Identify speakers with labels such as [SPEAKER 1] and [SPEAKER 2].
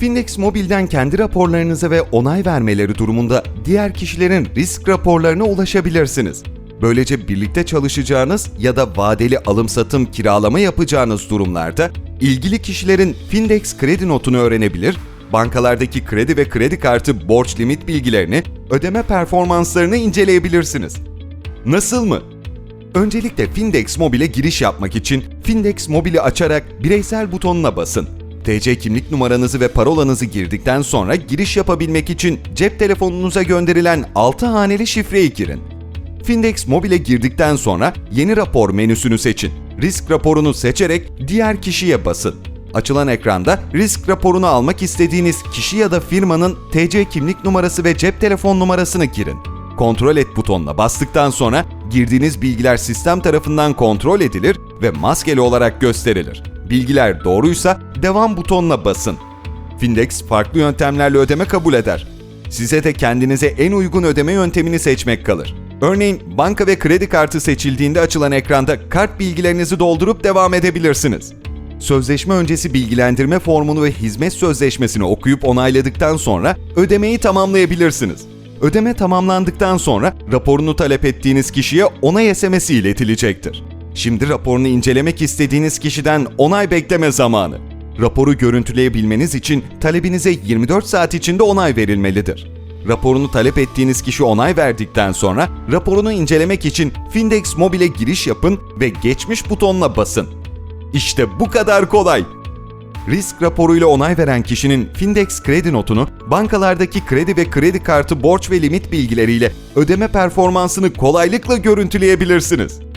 [SPEAKER 1] Findex Mobil'den kendi raporlarınıza ve onay vermeleri durumunda diğer kişilerin risk raporlarına ulaşabilirsiniz. Böylece birlikte çalışacağınız ya da vadeli alım-satım kiralama yapacağınız durumlarda ilgili kişilerin Findex kredi notunu öğrenebilir, bankalardaki kredi ve kredi kartı borç limit bilgilerini, ödeme performanslarını inceleyebilirsiniz. Nasıl mı? Öncelikle Findex Mobil'e giriş yapmak için Findex Mobil'i açarak bireysel butonuna basın. TC kimlik numaranızı ve parolanızı girdikten sonra giriş yapabilmek için cep telefonunuza gönderilen 6 haneli şifreyi girin. Findex Mobil'e girdikten sonra yeni rapor menüsünü seçin. Risk raporunu seçerek diğer kişiye basın. Açılan ekranda risk raporunu almak istediğiniz kişi ya da firmanın TC kimlik numarası ve cep telefon numarasını girin. Kontrol et butonuna bastıktan sonra girdiğiniz bilgiler sistem tarafından kontrol edilir ve maskeli olarak gösterilir. Bilgiler doğruysa devam butonuna basın. Findex farklı yöntemlerle ödeme kabul eder. Size de kendinize en uygun ödeme yöntemini seçmek kalır. Örneğin banka ve kredi kartı seçildiğinde açılan ekranda kart bilgilerinizi doldurup devam edebilirsiniz. Sözleşme öncesi bilgilendirme formunu ve hizmet sözleşmesini okuyup onayladıktan sonra ödemeyi tamamlayabilirsiniz. Ödeme tamamlandıktan sonra raporunu talep ettiğiniz kişiye onay SMS'i iletilecektir. Şimdi raporunu incelemek istediğiniz kişiden onay bekleme zamanı. Raporu görüntüleyebilmeniz için talebinize 24 saat içinde onay verilmelidir. Raporunu talep ettiğiniz kişi onay verdikten sonra raporunu incelemek için Findex Mobil'e giriş yapın ve geçmiş butonuna basın. İşte bu kadar kolay. Risk raporuyla onay veren kişinin Findex kredi notunu bankalardaki kredi ve kredi kartı borç ve limit bilgileriyle ödeme performansını kolaylıkla görüntüleyebilirsiniz.